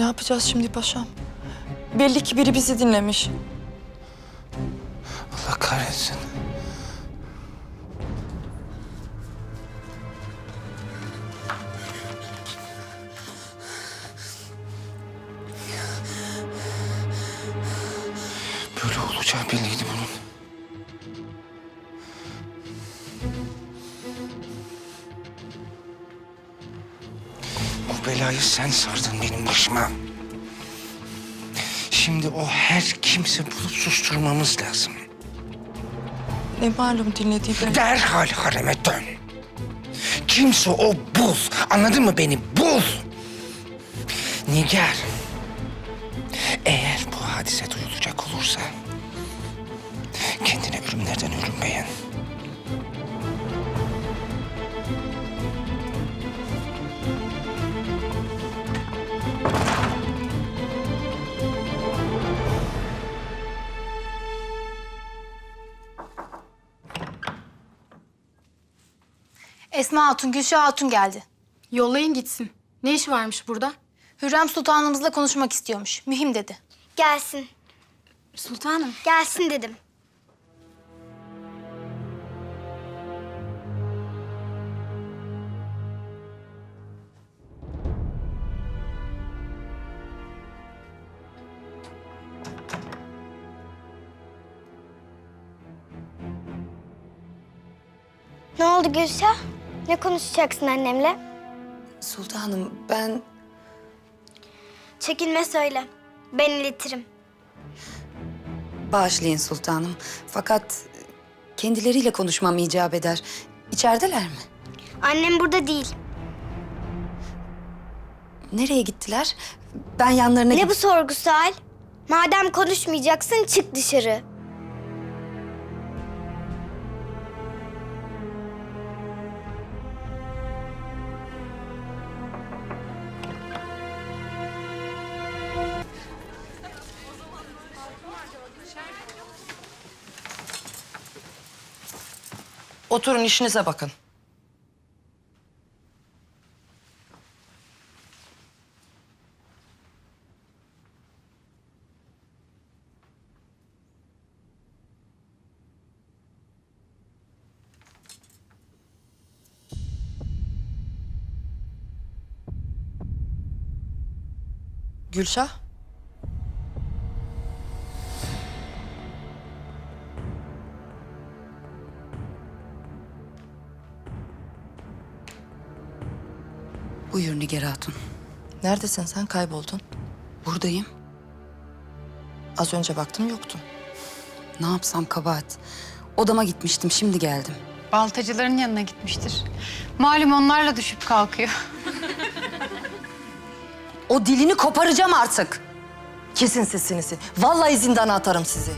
Ne yapacağız şimdi paşam? Belli ki biri bizi dinlemiş. Allah kahretsin. Böyle olacağı belliydi bunun. Bu belayı sen sardın benim başıma. Şimdi o her kimse bulup susturmamız lazım. Ne malum dinlediği ben. Derhal hareme dön. Kimse o bul. Anladın mı beni? Bul. Nigar. Eğer bu hadise duyulacak olursa... ...kendine ölümlerden ölüm beğen. Esma Hatun, Gülşah Hatun geldi. Yollayın gitsin. Ne iş varmış burada? Hürrem Sultanımızla konuşmak istiyormuş. Mühim dedi. Gelsin. Sultanım. Gelsin dedim. Ne oldu Gülşah? Ne konuşacaksın annemle? Sultanım ben Çekinme söyle. Ben iletirim. bağışlayın sultanım. Fakat kendileriyle konuşmam icap eder. İçerideler mi? Annem burada değil. Nereye gittiler? Ben yanlarına Ne bu sorgu Sual? Madem konuşmayacaksın çık dışarı. Oturun işinize bakın. Gülşah. Buyur Nigar Hatun. Neredesin sen? Kayboldun. Buradayım. Az önce baktım yoktun. Ne yapsam kabahat. Odama gitmiştim şimdi geldim. Baltacıların yanına gitmiştir. Malum onlarla düşüp kalkıyor. O dilini koparacağım artık. Kesin sesinizi. Vallahi zindana atarım sizi.